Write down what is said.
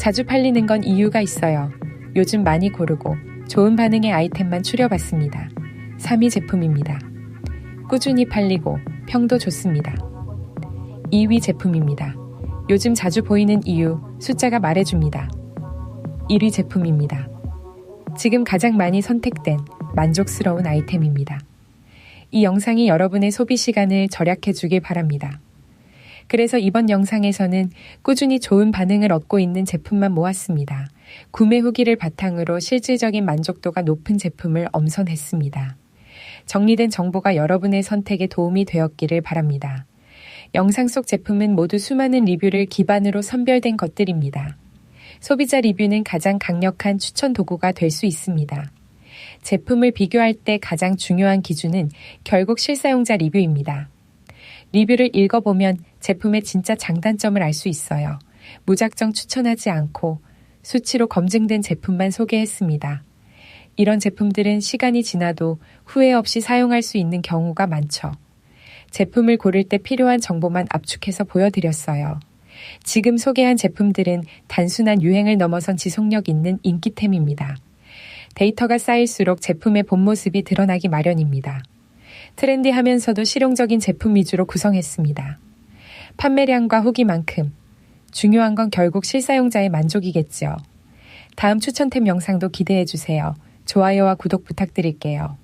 자주 팔리는 건 이유가 있어요. 요즘 많이 고르고 좋은 반응의 아이템만 추려봤습니다. 3위 제품입니다. 꾸준히 팔리고 평도 좋습니다. 2위 제품입니다. 요즘 자주 보이는 이유 숫자가 말해줍니다. 1위 제품입니다. 지금 가장 많이 선택된 만족스러운 아이템입니다. 이 영상이 여러분의 소비 시간을 절약해 주길 바랍니다. 그래서 이번 영상에서는 꾸준히 좋은 반응을 얻고 있는 제품만 모았습니다. 구매 후기를 바탕으로 실질적인 만족도가 높은 제품을 엄선했습니다. 정리된 정보가 여러분의 선택에 도움이 되었기를 바랍니다. 영상 속 제품은 모두 수많은 리뷰를 기반으로 선별된 것들입니다. 소비자 리뷰는 가장 강력한 추천 도구가 될 수 있습니다. 제품을 비교할 때 가장 중요한 기준은 결국 실사용자 리뷰입니다. 리뷰를 읽어보면 제품의 진짜 장단점을 알 수 있어요. 무작정 추천하지 않고 수치로 검증된 제품만 소개했습니다. 이런 제품들은 시간이 지나도 후회 없이 사용할 수 있는 경우가 많죠. 제품을 고를 때 필요한 정보만 압축해서 보여드렸어요. 지금 소개한 제품들은 단순한 유행을 넘어선 지속력 있는 인기템입니다. 데이터가 쌓일수록 제품의 본 모습이 드러나기 마련입니다. 트렌디하면서도 실용적인 제품 위주로 구성했습니다. 판매량과 후기만큼 중요한 건 결국 실사용자의 만족이겠죠. 다음 추천템 영상도 기대해 주세요. 좋아요와 구독 부탁드릴게요.